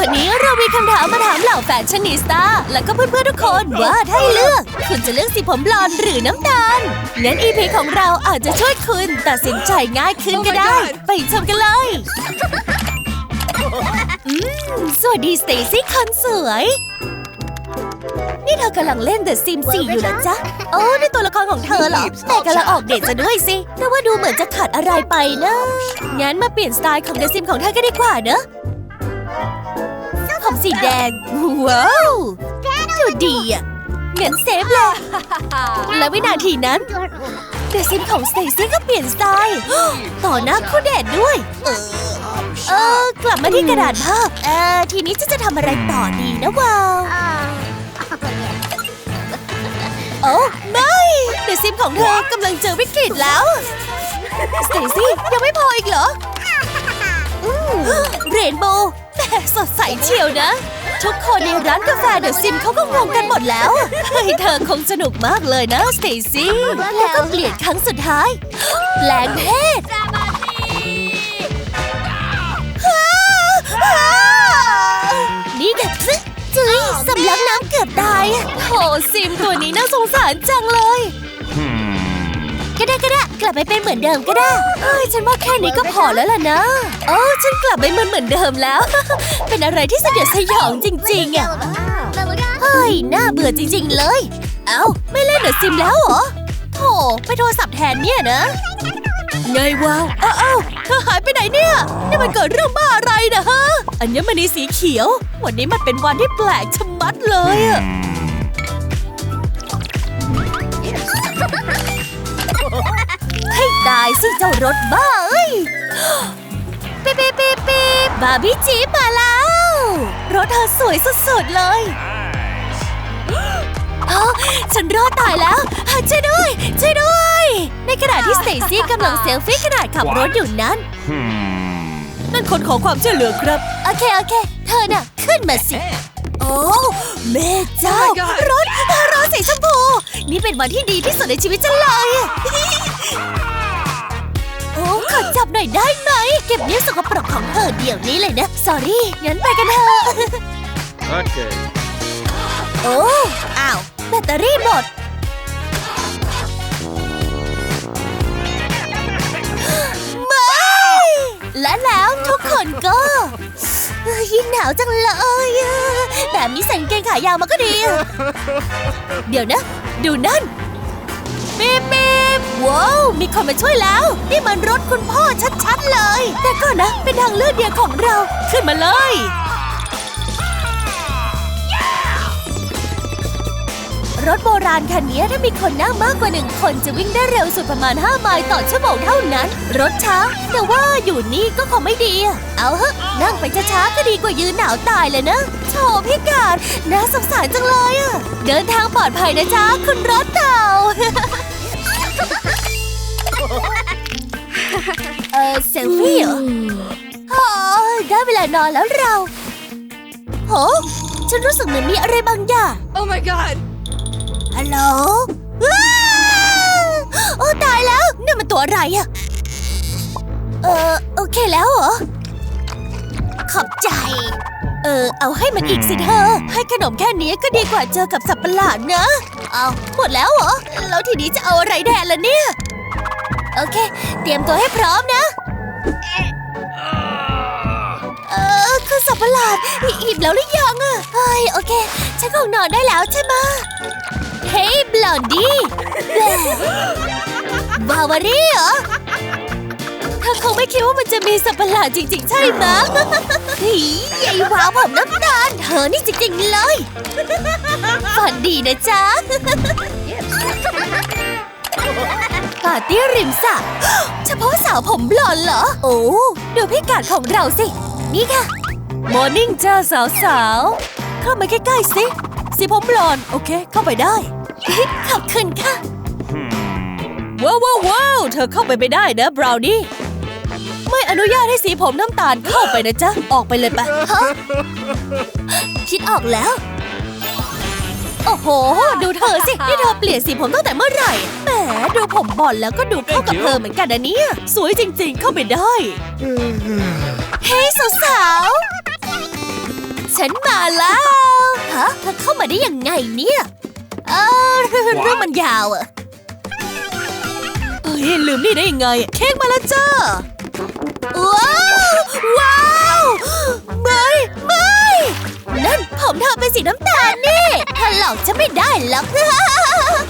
วันนี้เรามีคำถามมาถามเหล่าแฟชั่นนิสต้าและก็เพื่อนๆทุกคนว่าถ้าให้เลือก คุณจะเลือกสีผมบลอนด์หรือน้ำตาลงั้น EP ของเราอาจจะช่วยคุณตัดสินใจง่ายขึ้นก็ได้ ไปชมกันเลยอืมสวัสดีสเตซี่คนสวย นี่เธอกำลังเล่น The Sims 4อยู่เหรอจ๊ะ โอ้นี่ตัวละครของเธอเหรอ แต่กำลังออกเดทจะด้วยสิ แต่ว่าดูเหมือนจะขาดอะไรไปนะ งั้นมาเปลี่ยนสไตล์ของ The Sims ของเธอก็ดีกว่าเนอะ ผมสีแดง ว้าวดูดีอะงั้นเซฟเลย และวินาทีนั้นเดซิมของสเตซี่ก็เปลี่ยนสไตล์ต่อหน้าคู่แดดด้วย เออกลับมาที่กระดาษภาเออทีนี้จะจะทำอะไรต่อดีนะวาวโอ้ไม่เดซิมของเธอกำลังเจอวิกฤตแล้วสเตซี่ยังไม่พออีกเหรอเรนโบว์ แหม่สดใสเชียวนะ ทุกคนในร้านกาแฟเดอะซิมเขาก็งงกันหมดแล้วเฮ้ยเธอคงสนุกมากเลยนะสเตซี่แล้วก็เปลี่ยนครั้งสุดท้าย แปลงเพศนี่เด็กซึจุยสำลักน้ำเกือบตายอะโถซิมตัวนี้น่าสงสารจังเลย ก็ได้ก็ได้ กลับไปเป็นเหมือนเดิมก็ได้เฮ้ยฉันว่าแค่นี้ก็พอแล้วล่ะนะโอ้ฉันกลับไปเหมือนเหมือนเดิมแล้ว เป็นอะไรที่สยดสยองจริงๆอะเฮ้ยน่าเบื่อจริง ๆเลย เอ้าไม่เล่นเดอะซิมแล้วเหรอโถไปโทรศัพท์แทนเนี่ยนะไงวะเอ้าเอ้าเธอหายไปไหนเนี่ยนี่มันเกิดเรื่องบ้าอะไรนะฮะอัญมณีสีเขียว วันนี้มันเป็นวันที่แปลกชะมัดเลยอะ ตายสิเจ้ารถบ้าเอ้ยปี๊บปี๊บปี๊บปี๊บบาร์บี้จีบมาแล้ว รถเธอสวยสุดๆเลยอ๋อฉันรอดตายแล้วอะช่วยด้วยช่วยด้วย ในขณะที่สเตซี่กำลังเซลฟี่ขณะขับรถอยู่นั้น นั่นคนขอความช่วยเหลือครับ โอเค โอเค เธอน่ะ ขึ้นมาสิ โอ้แม่เจ้ารถรถสีชมพู นี่เป็นวันที่ดีที่สุดในชีวิตฉันเลยอะ โอ้ขอจับหน่อยได้ไหม เก็บนิ้วสกปรกของเธอเดี๋ยวนี้เลยนะ สอรี่ งั้นไปกันเถอะ Okay. โอ้ อ้าว แบตเตอรี่หมด ไม่ และแล้วทุกคนก็เอ้ยยิ่งหนาวจังเลยอะแบบนี้ใส่กางเกงขายาวมาก็ดีอะเดี๋ยวนะ ดูนั่น ปี๊บปี๊บ ว้าวมีคนมาช่วยแล้ว นี่มันรถคุณพ่อชัดๆเลย แต่ก่อนนะ เป็นทางเลือกเดียวของเรา ขึ้นมาเลย รถโบราณคันนี้ถ้ามีคนนั่งมากกว่าหนึ่งคนจะวิ่งได้เร็วสุดประมาณ 5 ไมล์ต่อชั่วโมงเท่านั้น รถช้า แต่ว่าอยู่นี่ก็คงไม่ดีอะเอาฮะนั่งไปช้าๆก็ดีกว่ายืนหนาวตายเลยนะโถพี่กาดน่าสงสารจังเลยอะเดินทางปลอดภัยนะจ๊ะคุณรถเต่า เออเซลฟี่เหรอโอ้ยได้เวลานอนแล้วเราโหฉันรู้สึกเหมือนมีอะไรบางอย่าง Oh my god! ฮัลโหลว้าวโอ้ตายแล้วนี่นมันตัวอะไรอะเออโอเคแล้วเหรอ ขอบใจ เออ เอาให้มันอีกสิเธอ ให้ขนมแค่นี้ก็ดีกว่าเจอกับสัตว์ประหลาดนะ เอาหมดแล้วเหรอ แล้วทีนี้จะเอาอะไรแทนล่ะเนี่ยโอเค เตรียมตัวให้พร้อมนะ เออคือสัตว์ประหลาดหยิบแล้วหรือยังอะเฮ้ยโอเค ฉันคงนอนได้แล้วใช่ไหมเฮ้ยบลอนดี้บาวารี่เหรอเธอคงไม่คิดว่ามันจะมีสัตว์ประหลาดจริง ๆ ใช่ไหมะฮียายวาวผมน้ำตาลเธอนี่จริง ๆ เลยฝันดีนะจ๊ะ ปาร์ตี้ริมสระเฉพาะสาวผมบลอนด์เหรอ โอ้ดูพิกัดของเราสิ นี่ค่ะ มอร์นิ่งจ้าสาวสาวๆเข้ามาใกล้ๆสิ สีผมบลอนด์โอเค เข้าไปได้ ขอบคุณค่ะว้าวว้าวว้าวเธอเข้าไปไม่ได้นะบราวนี่ ไม่อนุญาตให้สีผมน้ำตาลเข้าไปนะจ๊ะ ออกไปเลยไปะคิดออกแล้ว โอ้โห ดูเธอสิ นี่เธอเปลี่ยนสีผมตั้งแต่เมื่อไหร่ แหม ดูผมบอลแล้วก็ดูเข้ากับเธอเหมือนกันนะเนี่ย สวยจริง ๆ เข้าไปได้ เฮ้ยสาวๆ ฉันมาแล้ว ฮะ เธอเข้ามาได้ยังไงเนี่ย เออเรื่องมันยาวอะเฮ้ยลืมนี่ได้ยังไง เค้กมาแล้วจ้าว้าว ว้าวไม่ไม่ นั่น ผมเธอเป็นสีน้ำตาลนี่เธอหลอกฉันไม่ได้หรอก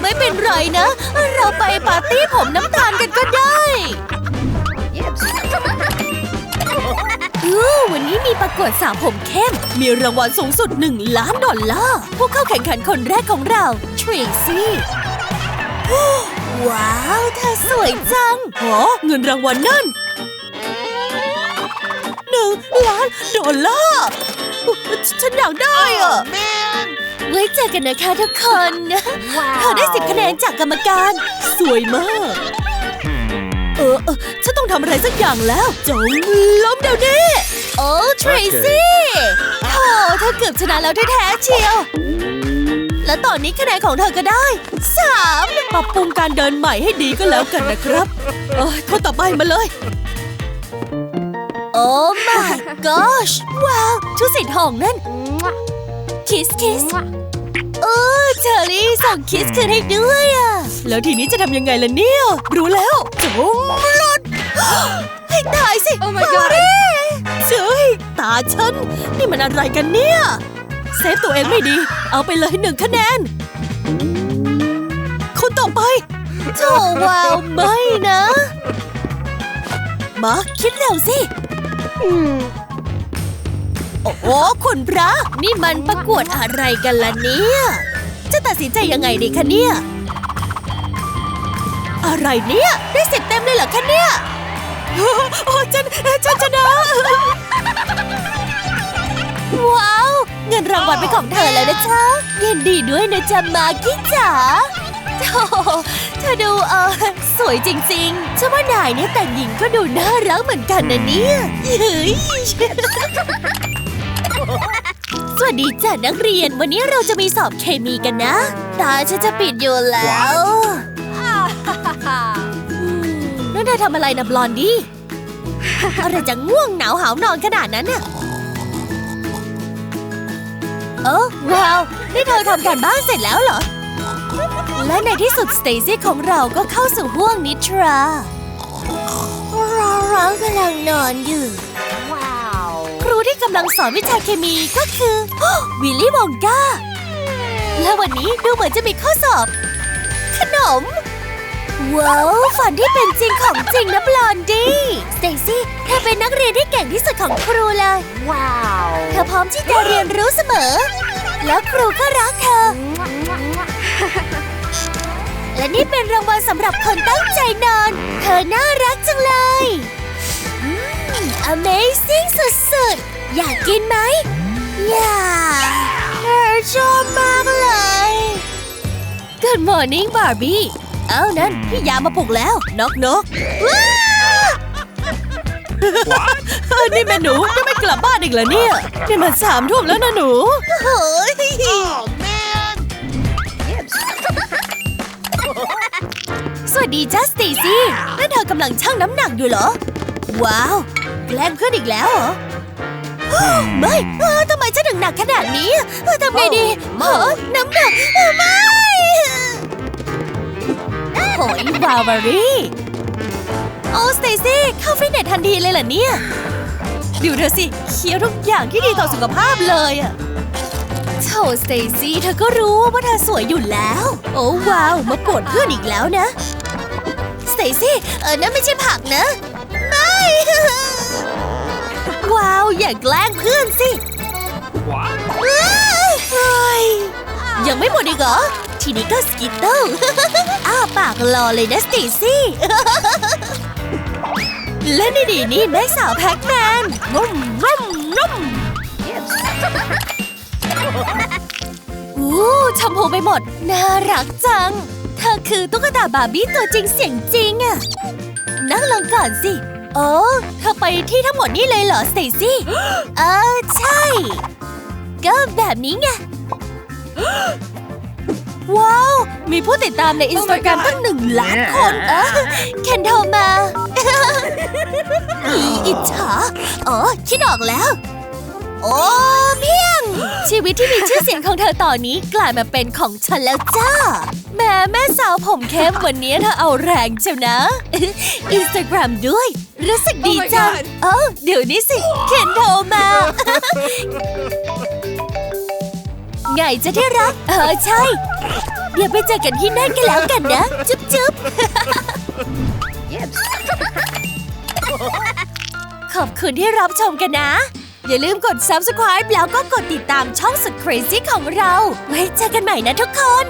ไม่เป็นไรนะ เราไปปาร์ตี้ผมน้ำตาลกันก็ได้อู้วันนี้มีประกวดสาวผมเข้ม มีรางวัลสูงสุด 1 ล้านดอลลาร์ผู้เข้าแข่งขันคนแรกของเราทรีซี่ว้าว เธอสวยจังโอเงินรางวัลนั่นหนึ่งล้านดอลลาร์ ฉันอยากได้อะไว้เจอกันนะคะทุกคนเธอได้สิบคะแนนจากกรรมการ สวยมาก เออเออฉันต้องทำอะไรสักอย่างแล้ว จงล้มเดี๋ยวนี้โอ้ทรซี่โอ้เธอเกือบชนะแล้วแท้ๆเชียว และตอนนี้คะแนนของเธอก็ได้สามปรับปรุงการเดินใหม่ให้ดีก็แล้วกันนะครับ เออคนต่อไปมาเลย โอ้ my gosh ว้าว ชุดสีทองนั่น คิสคิสเออเชอรี่ส่งคิสคืนให้ด้วยอะ แล้วทีนี้จะทำยังไงล่ะเนี่ย รู้แล้วจงหลดให้ตายสิ Oh my god เจ้ยตาฉัน นี่มันอะไรกันเนี่ย เซฟตัวเองไม่ดี เอาไปเลยหนึ่งคะแนน คนต่อไปโธ่ว้าวไม่นะ มาคิดเร็วสิ โอ้โหคุณพระ นี่มันประกวดอะไรกันล่ะเนี่ย จะตัดสินใจยังไงดีคะเนี่ย อะไรเนี่ย ได้สิบเต็มเลยเหรอคะเนี่ย โอ้ฉันฉันชนะ ว้าว เงินรางวัลเป็นของเธอแล้วนะจ๊ะยินดีด้วยนะจ๊ะมากี้จ๋าโอ้โหเธอดูเออ สวยจริงๆฉันว่านายเนี่ยแต่งหญิงก็ดูน่ารักเหมือนกันนะเนี่ยเฮ้ยสวัสดีจ้ะนักเรียน วันนี้เราจะมีสอบเคมีกันนะ ตาฉันจะปิดอยู่แล้วอืมนั่นเธอทำอะไรนะบลอนดี้อะไรจะง่วงหนาวหาวนอนขนาดนั้นน่ะเออว้าว นี่เธอทำการบ้านเสร็จแล้วเหรอ และในที่สุดสเตซี่ของเราก็เข้าสู่ห้วงนิทราเราร้องกำลังนอนอยู่ครูที่กำลังสอนวิชาเคมีก็คือวิลลี่วองกาและวันนี้ดูเหมือนจะมีข้อสอบ ขนม ว้าวฝันที่เป็นจริงของจริงนะบลอนดี้สเตซี่เธอเป็นนักเรียนที่เก่งที่สุดของครูเลย Wow. เธอพร้อมที่จะเรียนรู้เสมอ แล้วครูก็รักเธอ และนี่เป็นรางวัลสำหรับคนตั้งใจนอน เธอน่ารักจังเลยอืม Amazing สุดๆ อยากกินไหม อยากเธอชอบมากเลย Good morning Barbie เอ้านั่น พี่ยามาปลุกแล้วนกนกว้าเออนี่แม่หนูจะไม่กลับบ้านอีกเหรอเนี่ย นี่มันสามทุ่มแล้วนะหนูเฮ้ย สวัสดีจ้าสตีซี่นั่นเธอกำลังชั่งน้ำหนักอยู่เหรอ ว้าว แกล้งเพื่อนอีกแล้วเหรอไม่เออทำไมฉันถึงหนักขนาดนี้เออทำไงดีเออน้ำหนักเออไม่โอ้ยวาวารีโอ้สเตซี่เข้าฟิตเนสทันทีเลยเหรอเนี่ย ดูเธอสิเคี้ยวทุกอย่างที่ดีต่อสุขภาพเลยอะโธ่สเตซี่เธอก็รู้ว่าเธอสวยอยู่แล้ว โอ้ว้าว มาปวดเพื่อนอีกแล้วนะ สเตซี่เออนั่นไม่ใช่ผักนะ ไม่ ว้าว อย่าแกล้งเพื่อนสิเฮ้ยยังไม่หมดอีกเหรอ ทีนี้ก็สกิตเตอ้าปากรอเลยนะสตีซี่และนี่ดีนี่แม่สาวแพ็กแมนนุ่มนุ่มนุ่มอู้ชมพูไปหมด น่ารักจัง เธอคือตุ๊กตาบาร์บี้ตัวจริงเสียงจริงอะนั่งลงก่อนสิ โอ้เธอไปที่ทั้งหมดนี่เลยเหรอสเตซี่ เออ ใช่ ก็แบบนี้ไง ว้าว มีผู้ติดตามในอินสตาแกรมตั้งหนึ่งล้านคนเออเคนโทรมาอีอิจฉาอ๋อ คิดออกแล้ว โอ้เพียง ชีวิตที่มีชื่อเสียงของเธอตอนนี้กลายมาเป็นของฉันแล้วจ้า แม่แม่สาวผมเข้มวันนี้เธอเอาแรงเจ้านะ อินสตาแกรมด้วย รู้สึกดีจัง เอ้าเดี๋ยวนี้สิเขียนโทรมา ไงจะที่รัก เออใช่ เดี๋ยวไปเจอกันที่นั่นกันแล้วกันนะ จุ๊บจุ๊บขอบคุณที่รับชมกันนะ อย่าลืมกด subscribe แล้วก็กดติดตามช่องสุด crazy ของเรา ไว้เจอกันใหม่นะทุกคน